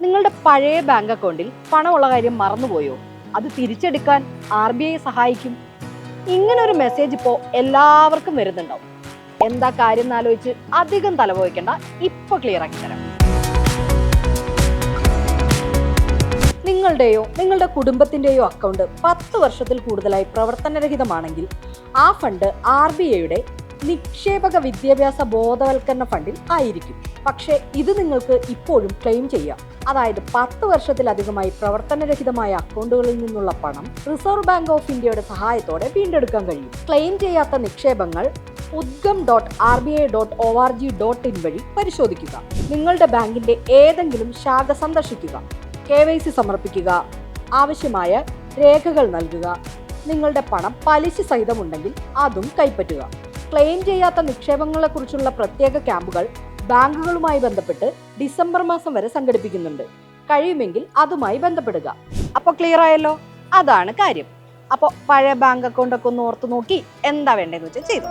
നിങ്ങളുടെ പഴയ ബാങ്ക് അക്കൗണ്ടിൽ പണമുള്ള കാര്യം മറന്നുപോയോ? അത് തിരിച്ചെടുക്കാൻ ആർ ബി ഐ സഹായിക്കും? ഇങ്ങനെ ഒരു മെസ്സേജ് ഇപ്പോൾ എല്ലാവർക്കും വരുന്നുണ്ടാവും. എന്താ കാര്യം എന്നാലോചിച്ച് അധികം തലപോയിക്കണ്ട ഇപ്പൊ ക്ലിയർ ആക്കി തരാം. നിങ്ങളുടെയോ നിങ്ങളുടെ കുടുംബത്തിന്റെയോ അക്കൗണ്ട് പത്ത് വർഷത്തിൽ കൂടുതലായി പ്രവർത്തനരഹിതമാണെങ്കിൽ ആ ഫണ്ട് ആർ ബി ഐയുടെ നിക്ഷേപക വിദ്യാഭ്യാസ ബോധവൽക്കരണ ഫണ്ടിൽ ആയിരിക്കും. പക്ഷേ ഇത് നിങ്ങൾക്ക് ഇപ്പോഴും ക്ലെയിം ചെയ്യാം. അതായത് പത്ത് വർഷത്തിലധികമായി പ്രവർത്തനരഹിതമായ അക്കൗണ്ടുകളിൽ നിന്നുള്ള പണം റിസർവ് ബാങ്ക് ഓഫ് ഇന്ത്യയുടെ സഹായത്തോടെ വീണ്ടെടുക്കാൻ കഴിയും. ക്ലെയിം ചെയ്യാത്ത നിക്ഷേപങ്ങൾ Udgam dot R B I dot O R G dot in വഴി പരിശോധിക്കുക. നിങ്ങളുടെ ബാങ്കിന്റെ ഏതെങ്കിലും ശാഖ സന്ദർശിക്കുക. കെ വൈ സി സമർപ്പിക്കുക. ആവശ്യമായ രേഖകൾ നൽകുക. നിങ്ങളുടെ പണം പലിശ സഹിതമുണ്ടെങ്കിൽ അതും കൈപ്പറ്റുക. ക്ലെയിം ചെയ്യാത്ത നിക്ഷേപങ്ങളെക്കുറിച്ചുള്ള പ്രത്യേക ക്യാമ്പുകൾ ബാങ്കുകളുമായി ബന്ധപ്പെട്ട് ഡിസംബർ മാസം വരെ സംഘടിപ്പിക്കുന്നുണ്ട്. കഴിയുമെങ്കിൽ അതുമായി ബന്ധപ്പെടുക. അപ്പോൾ ക്ലിയർ ആയല്ലോ? അതാണ് കാര്യം. അപ്പോൾ പഴയ ബാങ്ക് അക്കൗണ്ട് ഒക്കെ ഒന്ന് ഓർത്തു നോക്കി എന്താ വേണ്ടതെന്ന് വെച്ചാൽ ചെയ്തു.